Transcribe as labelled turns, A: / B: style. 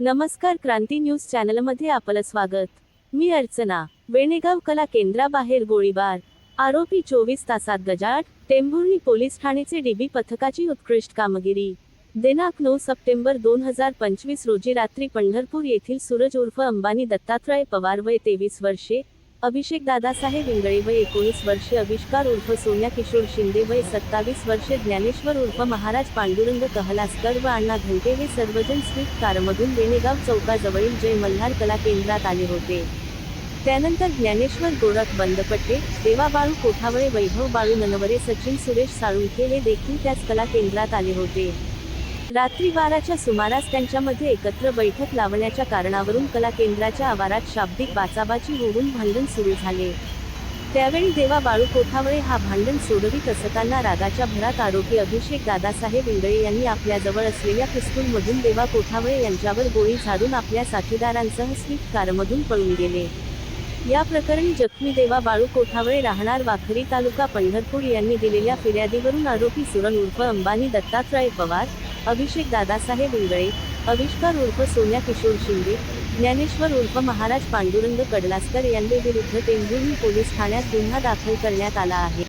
A: नमस्कार क्रांती न्यूज चॅनलमध्ये आपलं स्वागत. मी अर्चना. वेणेगाव कला केंद्राबाहेर गोळीबार. आरोपी चोवीस तासात गजाट टेंभुर्णी पोलीस ठाणेचे डीबी पथकाची उत्कृष्ट कामगिरी. दिनांक नऊ सप्टेंबर दोन हजार पंचवीस रोजी रात्री पंढरपूर येथील सूरज उर्फ अंबानी दत्तात्रय पवार वय तेवीस वर्षे अभिषेक दादासाहेब इंगळे वय एकोणीस वर्षे आविष्कार उर्फ सोन्या किशोर शिंदे वय सत्तावीस वर्षे ज्ञानेश्वर उर्फ महाराज पांडुरंग कहलासकर व अण्णा घंटे हे सर्वजण स्विफ्ट कारमधून वेणेगाव चौकाजवळील जय मल्हार कला केंद्रात आले होते. त्यानंतर ज्ञानेश्वर गोरख बंदपट्टे देवा बाळू कोठावळे वैभव बाळू ननवरे सचिन सुरेश साळुंखे हे देखील त्याच कला केंद्रात आले होते. रात्री बाराच्या सुमारास त्यांच्यामध्ये एकत्र बैठक लावण्याच्या कारणावरून कला केंद्राच्या आवारात शाब्दिक बाचाबाची होऊन भांडण सुरू झाले. त्यावेळी देवा बाळू कोठावळे हा भांडण सोडवित असताना रागाच्या भरात आरोपी अभिषेक दादासाहेब इंगळे यांनी आपल्याजवळ असलेल्या पिस्तूलमधून देवा कोठावळे यांच्यावर गोळी झाडून आपल्या साथीदारांसह स्विफ्ट कारमधून पळून गेले. या प्रकरणी जखमी देवा बाळू कोठावळे राहणार वाखरी तालुका पंढरपूर यांनी दिलेल्या फिर्यादीवरून आरोपी सुरण उर्फ अंबानी दत्तात्रय पवार अभिषेक दादासाहेब इंगळे अविष्कार उर्फ सोन्या किशोर शिंदे ज्ञानेश्वर उर्फ महाराज पांडुरंग कडलासकर यांनी विरुद्ध टेंभुर्णी पोलीस ठाण्यात गुन्हा दाखल करण्यात आला आहे.